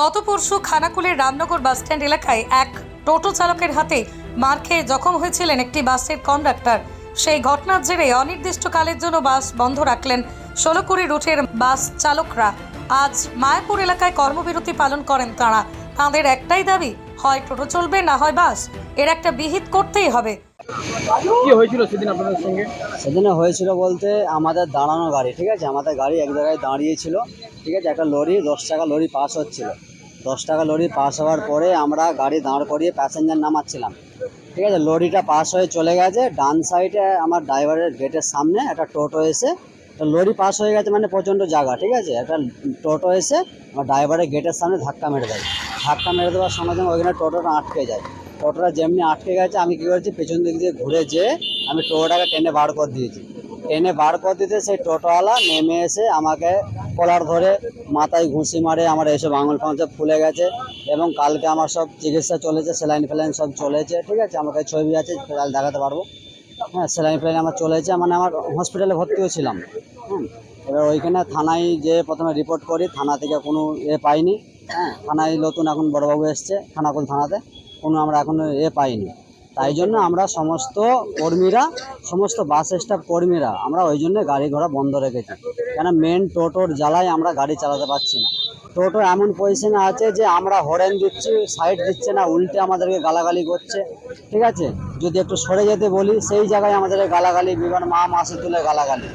গত পরশু খানাকুলের রামনগর বাসস্ট্যান্ড এলাকায় এক টোটো চালকের হাতে মার খেয়ে জখম হয়েছিলেন একটি বাসের কন্ডাক্টর। সেই ঘটনার জেরে অনির্দিষ্টকালের জন্য বাস বন্ধ রাখলেন ষোলকুড়ি রুটের বাস চালকরা। আজ মায়াপুর এলাকায় কর্মবিরতি পালন করেন তাঁরা। তাঁদের একটাই দাবি হয় টোটো চলবে না হয় বাস? এর একটা বিহিত করতেই হবে। কি হয়েছিল সেদিন আপনাদের সঙ্গে? সেদিনে হয়েছিল বলতে আমাদের দাঁড়ানো গাড়ি ঠিক আছে? আমাদের গাড়ি এক জায়গায় দাঁড়িয়েছিল ঠিক আছে? একটা লরি দশ টাকা লরি পাস হচ্ছিল। দশ টাকা লরি পাস হওয়ার পরে আমরা গাড়ি দাঁড় করিয়ে প্যাসেঞ্জার নামাচ্ছিলাম ঠিক আছে? লরিটা পাস হয়ে চলে গেছে ডান সাইডে আমার ড্রাইভারের গেটের সামনে একটা টোটো এসে তো লরি পাস হয়ে গেছে মানে প্রচণ্ড জায়গা ঠিক আছে? একটা টোটো এসে আমার ড্রাইভারের গেটের সামনে ধাক্কা মেরে দেয়। ধাক্কা মেরে দেওয়ার সঙ্গে সঙ্গে ওইখানে টোটোটা আটকে যায়। টোটোটা যেমনি আটকে গেছে, আমি কী করেছি, পেছন দিক দিয়ে ঘুরে যেয়ে আমি টোটোটাকে টেনে বার করে দিয়েছি। টেনে বার করে দিতে সেই টোটোওয়ালা নেমে এসে আমাকে কলার ধরে মাথায় ঘুষি মারে, আমার এসব আঙুল ফাঙুল সব ফুলে গেছে এবং কালকে আমার সব চিকিৎসা চলেছে, স্যালাইন ফ্যালাইন সব চলেছে, ঠিক আছে? আমার কাছে ছবি আছে কাল দেখাতে পারব। হ্যাঁ স্যালাইন ফ্যালাইন আমার চলেছে মানে আমার হসপিটালে ভর্তি হয়েছিলাম হুম, এবার ওইখানে থানায় যে প্রথমে রিপোর্ট করি, থানা থেকে কোনো এ পাইনি। হ্যাঁ থানায় নতুন এখন বড়বাবু এসছে খানাকুল থানাতে। কোনো আমরা এখনও এ পাইনি। তাই জন্য আমরা সমস্ত কর্মীরা, সমস্ত বাস স্টাফ কর্মীরা, আমরা ওই জন্য গাড়ি ঘোড়া বন্ধ রেখেছি। কেন মেন টোটোর জ্বালায় আমরা গাড়ি চালাতে পারছি না। টোটো এমন পজিশনে আছে যে আমরা হরেন দিচ্ছি সাইড দিচ্ছে না, উল্টে আমাদেরকে গালাগালি করছে। ঠিক আছে? যদি একটু সরে যেতে বলি, সেই জায়গায় আমাদের গালাগালি, বিমান মা মাসে তুলে গালাগালি।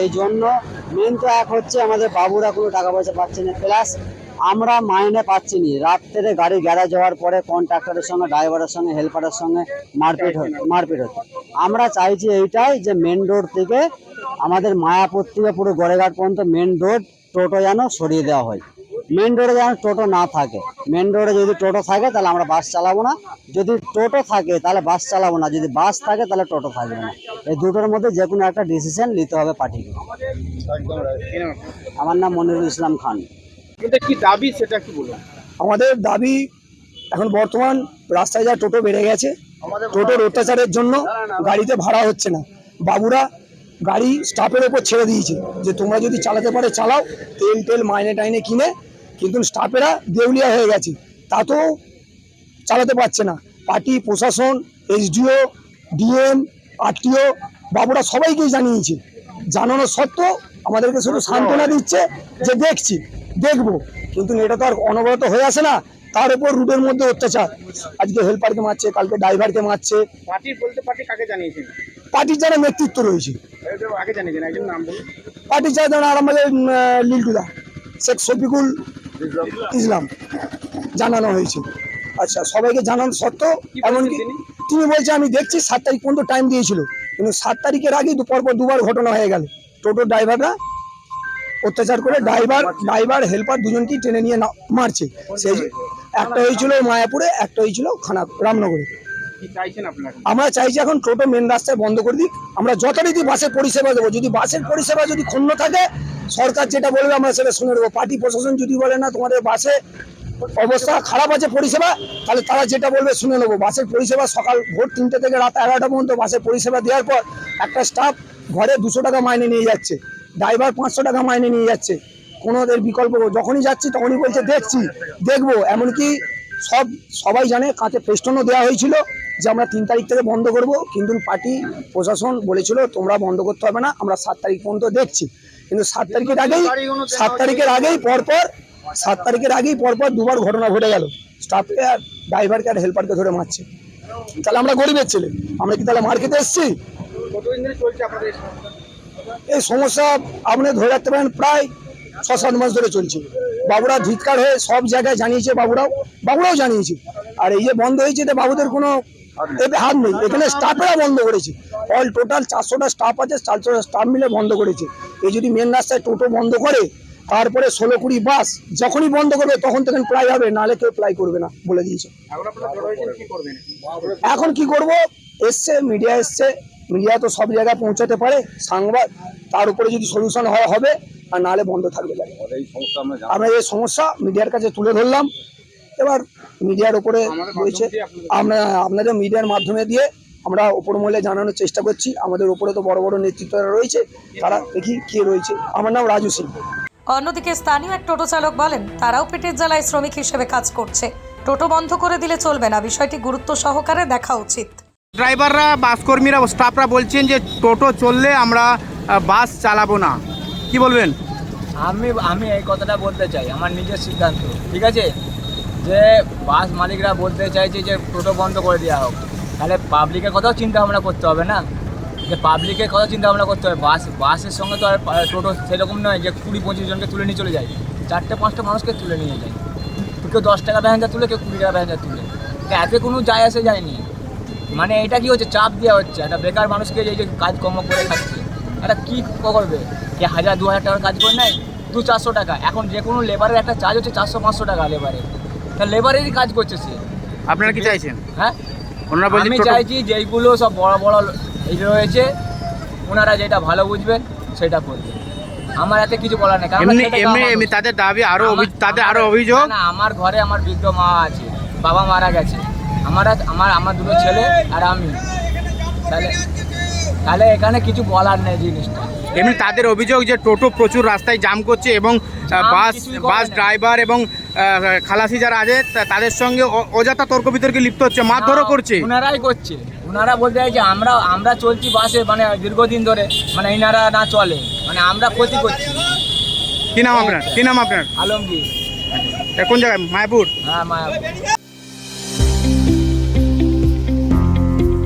এই জন্য মেন তো এক হচ্ছে আমাদের বাবুরা কোনো টাকা পয়সা পাচ্ছে না। প্লাস আমরা মাইনে পাচ্ছি নি। রাত্রে গাড়ি গ্যারেজ হওয়ার পরে কন্ট্রাক্টরের সঙ্গে ড্রাইভারের সঙ্গে হেল্পারের সঙ্গে মারপিট মারপিট হচ্ছে। আমরা চাইছি এইটাই যে মেন রোড থেকে আমাদের মায়াপুর থেকে পুরো গড়েঘাট পর্যন্ত মেন রোড টোটো যেন সরিয়ে দেওয়া হয়। মেন রোডে যেন টোটো না থাকে। মেন রোডে যদি টোটো থাকে তাহলে আমরা বাস চালাবো না। যদি টোটো থাকে তাহলে বাস চালাবো না। যদি বাস থাকে তাহলে টোটো থাকবে না। এই দুটোর মধ্যে যে কোনো একটা ডিসিশন নিতে হবে পার্টিকে? আমার নাম মনিরুল ইসলাম খান। কিন্তু কি দাবি সেটা কি বলুন? আমাদের দাবি এখন বর্তমান রাস্তায় যা টোটো বেড়ে গেছে টোটোর অত্যাচারের জন্য গাড়িতে ভাড়া হচ্ছে না। বাবুরা গাড়ি স্টাফের ওপর ছেড়ে দিয়েছে যে তোমরা যদি চালাতে পারে চালাও তেল টেল মাইনে টাইনে কিনে কিন্তু স্টাফেরা দেউলিয়া হয়ে গেছে। তা তো চালাতে পারছে না। পার্টি প্রশাসন এসডিও ডিএম আরটিও বাবুরা সবাইকেই জানিয়েছে। জানানো সত্ত্বেও আমাদেরকে শুধু সান্ত্বনা দিচ্ছে যে দেখছি। দেখব। কিন্তু এটা তো আর অনবরত হয়ে আসে না। তার উপর রুটের মধ্যে অত্যাচার। আজকে হেল্পারকে মারছে কালকে ড্রাইভারকে মারছে। পার্টি বলতে পার্টি কাকে জানিয়েছেন? পার্টির যারা নেতৃত্ব রয়েছে। আগে জানিয়েছেন একজন নাম বলুন। পার্টির যারা যারা আমাদের লিল্টুদা শেখ শফিকুল ইসলাম জানানো হয়েছে। আচ্ছা সবাইকে জানানো সত্ত্বেও এমনকি তিনি? বলছে আমি দেখছি সাত তারিখ পর্যন্ত টাইম দিয়েছিল। কিন্তু সাত তারিখের আগেই পরপর দুবার ঘটনা হয়ে গেল। টোটো ড্রাইভাররা অত্যাচার করে ড্রাইভার ড্রাইভার হেল্পার দুজনকেই টেনে নিয়ে মারছে। সেই একটা হয়েছিল মায়াপুরে একটা হয়েছিল খানা রামনগরে। আমরা চাইছি এখন টোটো মেন রাস্তায় বন্ধ করে দিই আমরা যথারীতি বাসের পরিষেবা দেবো। যদি বাসের পরিষেবা যদি ক্ষুণ্ণ থাকে সরকার যেটা বলবে আমরা সেটা শুনে নেব। পার্টি প্রশাসন যদি বলে না তোমাদের বাসে অবস্থা খারাপ আছে পরিষেবা তাহলে তারা যেটা বলবে শুনে নেব। বাসের পরিষেবা সকাল ভোর তিনটে থেকে রাত এগারোটা পর্যন্ত বাসের পরিষেবা দেওয়ার পর একটা স্টাফ ঘরে দুশো টাকা মাইনে নিয়ে যাচ্ছে। ড্রাইভার পাঁচশো টাকা মাইনে নিয়ে যাচ্ছে। কোনো এর বিকল্প যখনই যাচ্ছি তখনই বলছে, দেখছি, দেখব। এমনকি সব, সবাই জানে কাঁচে ফেস্টনও দেওয়া হয়েছিল যে আমরা তিন তারিখ থেকে বন্ধ করব। কিন্তু পার্টি প্রশাসন বলেছিল, তোমরা বন্ধ করতে হবে না, আমরা সাত তারিখ পর্যন্ত দেখছি। কিন্তু সাত তারিখের আগেই, সাত তারিখের আগেই পরপর, সাত তারিখের আগেই পরপর দুবার ঘটনা ঘটে গেল। স্টাফকে আর ড্রাইভারকে আর হেল্পারকে ধরে মারছে। তাহলে আমরা গরিবের ছেলে। আমরা কি তাহলে মার্কেটে এসেছি? এই সমস্যা? আপনি ধরে রাখতে পারেন প্রায় ছ সাত মাস ধরে চলছে। বাবুরা ধিৎকার হয়ে সব জায়গায় জানিয়েছে বাবুরাও বাবুরাও জানিয়েছে। আর এই যে বন্ধ হয়েছে এটা বাবুদের কোনো এতে হাত নেই। এখানে স্টাফেরা বন্ধ করেছে। অল টোটাল চারশোটা স্টাফ আছে চারশোটা স্টাফ মিলে বন্ধ করেছে। এই যদি মেন রাস্তায় টোটো বন্ধ করে তারপরে ষোলো কুড়ি বাস যখনই বন্ধ করবে তখন তখন প্লাই হবে নাহলে কেউ প্লাই করবে না বলে দিয়েছে। এখন কি করব? এসছে মিডিয়া এসছে মিডিয়া তো সব জায়গায় পৌঁছাতে পারে সাংবাদ তার উপরে যদি সলিউশন হয় হবে আর নাহলে বন্ধ থাকবে। আমরা এই সমস্যা মিডিয়ার কাছে তুলে ধরলাম। এবার মিডিয়ার উপরে রয়েছে আমরা আপনাদের মিডিয়ার মাধ্যমে দিয়ে আমরা ওপর মহলে জানানোর চেষ্টা করছি। আমাদের উপরে তো বড় বড় নেতৃত্বরা রয়েছে তারা দেখি কে রয়েছে। আমার নাম রাজু সিং। অন্যদিকে স্থানীয় এক টোটো চালক বলেন তারাও পেটের জ্বালায় শ্রমিক হিসেবে কাজ করছে। টোটো বন্ধ করে দিলে চলবে না বিষয়টি গুরুত্ব সহকারে দেখা উচিত। ড্রাইভাররা বাস কর্মীরা স্টাফরা বলছেন যে টোটো চললে আমরা বাস চালাবো না। কি বলবেন? আমি আমি এই কথাটা বলতে চাই, আমার নিজের সিদ্ধান্ত, ঠিক আছে? যে বাস মালিকরা বলতে চাইছে যে টোটো বন্ধ করে দেওয়া হোক, তাহলে পাবলিকের কথাও চিন্তা ভাবনা করতে হবে না? যে পাবলিকের কথা চিন্তা ভাবনা করতে হবে, বাস, বাসের সঙ্গে তো আর টোটো সেরকম নয় যে কুড়ি পঁচিশ জনকে তুলে নিয়ে চলে যায়, চারটে পাঁচটা মানুষকে তুলে নিয়ে যায়। কেউ দশ টাকা প্যাসেঞ্জার তুলে, কেউ কুড়ি টাকা প্যাসেঞ্জার তুলে। এতে কোনো যায় আসে যায়নি মানে এটা কি হচ্ছে? চাপ দেওয়া হচ্ছে। একটা বেকার মানুষকে এই যে কাজকর্ম করে খাচ্ছে এটা কি করবে কি হাজার দু হাজার টাকার কাজ করে নেয় দু চারশো টাকা। এখন যে কোনো লেবারের একটা চার্জ হচ্ছে চারশো পাঁচশো টাকা লেবারে তা লেবারেরই কাজ করছে সে। আপনারা কি চাইছেন? হ্যাঁ? ওনারা আমি চাইছি যেইগুলো সব বড় বড় এই রয়েছে ওনারা যেটা ভালো বুঝবেন সেটা করবে। আমার এতে কিছু বলার নেই কারণ এমনি এমনি তাদের দাবি আরও তাদের আরও অভিযোগ? না, আমার ঘরে আমার বৃদ্ধ মা আছে বাবা মারা গেছে। আমার আমার আমার দুটো ছেলে আর আমি। তাহলে তাহলে এখানে কিছু বলার নেই জিনিসটা। এমনি তাদের অভিযোগ যে টোটো প্রচুর রাস্তায় জাম করছে এবং বাস বাস ড্রাইভার এবং খালাসি যারা আছে তাদের সঙ্গে অযথা তর্ক বিতর্কে লিপ্ত হচ্ছে মারধরও করছে। ওনারাই করছে। ওনারা বলতে চাই যে আমরা আমরা চলছি বাসে মানে দীর্ঘদিন ধরে মানে এনারা না চলে। মানে আমরা ক্ষতি করছি। কি নাম আপনার? কি নাম আপনার? আলমগীর। কোন জায়গায়? মায়াপুর? হ্যাঁ মায়া